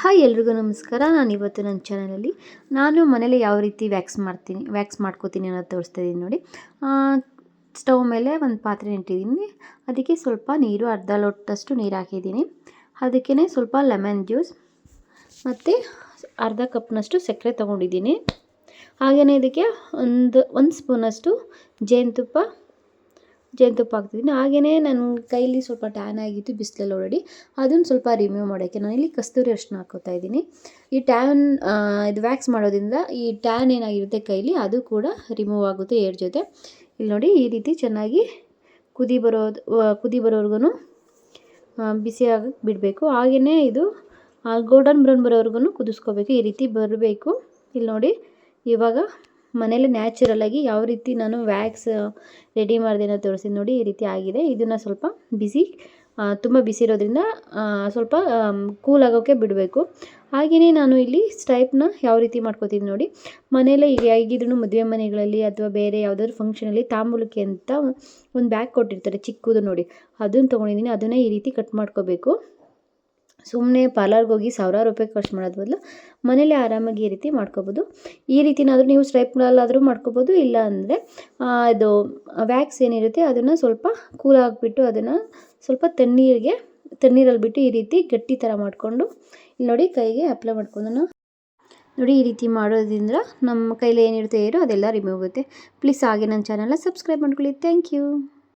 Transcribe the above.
Hi ಎಲ್ರಿಗೂ ನಮಸ್ಕಾರ. ನಾನು ಇವತ್ತು ನನ್ನ ಚಾನಲಲ್ಲಿ. ನಾನು ಮನೇಲಿ ಯಾವ ರೀತಿ ವ್ಯಾಕ್ಸ್ ಮಾಡ್ತೀನಿ, ವ್ಯಾಕ್ಸ್ ಮಾಡ್ಕೋತೀನಿ ಅನ್ನೋದು ತೋರಿಸ್ತಾ ಇದ್ದೀನಿ ನೋಡಿ. ಸ್ಟವ್ ಮೇಲೆ ಒಂದು ಪಾತ್ರೆ ಇಟ್ಟಿದ್ದೀನಿ ಅದಕ್ಕೆ ಸ್ವಲ್ಪ ನೀರು, ಅರ್ಧ ಲೋಟದಷ್ಟು ನೀರು ಹಾಕಿದ್ದೀನಿ. ಅದಕ್ಕೇ ಸ್ವಲ್ಪ ಲೆಮನ್ ಜ್ಯೂಸ್ ಮತ್ತು ಅರ್ಧ ಕಪ್ನಷ್ಟು ಸಕ್ಕರೆ ತೊಗೊಂಡಿದ್ದೀನಿ. ಹಾಗೆಯೇ ಇದಕ್ಕೆ ಒಂದು ಒಂದು ಸ್ಪೂನಷ್ಟು ಜೇನುತುಪ್ಪ ಜೇನುತುಪ್ಪ ಹಾಕ್ತಿದ್ದೀನಿ ಹಾಗೆಯೇ ನನ್ನ ಕೈಲಿ ಸ್ವಲ್ಪ ಟ್ಯಾನ್ ಆಗಿತ್ತು ಬಿಸಿಲಲ್ಲಿ ಓಡಾಡಿ ಅದನ್ನು ಸ್ವಲ್ಪ ರಿಮೂವ್ ಮಾಡೋಕ್ಕೆ ನಾನಿಲ್ಲಿ ಕಸ್ತೂರಿ ಅರಿಶಿನ ಹಾಕೋತಾ ಇದ್ದೀನಿ. ಈ ಟ್ಯಾನ್ ಇದು ವ್ಯಾಕ್ಸ್ ಮಾಡೋದ್ರಿಂದ ಈ ಟ್ಯಾನ್ ಏನಾಗಿರುತ್ತೆ ಕೈಲಿ ಅದು ಕೂಡ ರಿಮೂವ್ ಆಗುತ್ತೆ ಏರ್ ಜೊತೆ. ಇಲ್ಲಿ ನೋಡಿ ಈ ರೀತಿ ಚೆನ್ನಾಗಿ ಕುದಿ ಬರೋದು ಕುದಿ ಬರೋವರೆಗೂ ಬಿಸಿ ಆಗಕ್ಕೆ ಬಿಡಬೇಕು. ಹಾಗೆಯೇ ಇದು ಗೋಲ್ಡನ್ ಬ್ರೌನ್ ಬರೋವರೆಗೂ ಕುದಿಸ್ಕೋಬೇಕು. ಈ ರೀತಿ ಬರಬೇಕು. ಇಲ್ಲಿ ನೋಡಿ ಇವಾಗ ಮನೇಲಿ ನ್ಯಾಚುರಲಾಗಿ ಯಾವ ರೀತಿ ನಾನು ವ್ಯಾಕ್ಸ್ ರೆಡಿ ಮಾಡಿದೆ ಅನ್ನೋದು ತೋರಿಸಿದ್ದು ನೋಡಿ ಈ ರೀತಿ ಆಗಿದೆ. ಇದನ್ನು ಸ್ವಲ್ಪ ಬಿಸಿ ತುಂಬ ಬಿಸಿ ಇರೋದ್ರಿಂದ ಸ್ವಲ್ಪ ಕೂಲ್ ಆಗೋಕ್ಕೆ ಬಿಡಬೇಕು. ಹಾಗೆಯೇ ನಾನು ಇಲ್ಲಿ ಸ್ಟೈಪ್ನ ಯಾವ ರೀತಿ ಮಾಡ್ಕೋತೀನಿ ನೋಡಿ, ಮನೆಯಲ್ಲೇ ಈಗ ಹೇಗಿದ್ರು ಮದುವೆ ಮನೆಗಳಲ್ಲಿ ಅಥವಾ ಬೇರೆ ಯಾವುದಾದ್ರು ಫಂಕ್ಷನಲ್ಲಿ ತಾಂಬೂಲಕ್ಕೆ ಅಂತ ಒಂದು ಬ್ಯಾಗ್ ಕೊಟ್ಟಿರ್ತಾರೆ ಚಿಕ್ಕದು ನೋಡಿ. ಅದನ್ನು ತೊಗೊಂಡಿದ್ದೀನಿ ಅದನ್ನೇ ಈ ರೀತಿ ಕಟ್ ಮಾಡ್ಕೋಬೇಕು. ಸುಮ್ಮನೆ ಪಾರ್ಲರ್ಗೆ ಹೋಗಿ ಸಾವಿರಾರು ರೂಪಾಯಿ ಖರ್ಚು ಮಾಡೋದು ಬದಲು ಮನೇಲಿ ಆರಾಮಾಗಿ ಈ ರೀತಿ ಮಾಡ್ಕೋಬೋದು. ಈ ರೀತಿನಾದರೂ ನೀವು ಸ್ಟ್ರೈಪ್ನಲ್ಲಾದರೂ ಮಾಡ್ಕೋಬೋದು ಇಲ್ಲ ಅಂದರೆ ಇದು ವ್ಯಾಕ್ಸ್ ಏನಿರುತ್ತೆ ಅದನ್ನು ಸ್ವಲ್ಪ ಕೂಲ್ ಆಗಿಬಿಟ್ಟು ಅದನ್ನು ಸ್ವಲ್ಪ ತಣ್ಣೀರಿಗೆ, ತಣ್ಣೀರಲ್ಲಿ ಬಿಟ್ಟು ಈ ರೀತಿ ಗಟ್ಟಿ ಥರ ಮಾಡಿಕೊಂಡು ಇಲ್ಲಿ ನೋಡಿ ಕೈಗೆ ಅಪ್ಲೈ ಮಾಡ್ಕೊಂಡು ನೋಡಿ ಈ ರೀತಿ ಮಾಡೋದ್ರಿಂದ ನಮ್ಮ ಕೈಲಿ ಏನಿರುತ್ತೆ ಏರೋ ಅದೆಲ್ಲ ರಿಮೂವ್ ಆಗುತ್ತೆ. ಪ್ಲೀಸ್ ಹಾಗೆ ನನ್ನ ಚಾನಲ್ನ ಸಬ್ಸ್ಕ್ರೈಬ್ ಮಾಡ್ಕೊಳ್ಳಿ. Thank you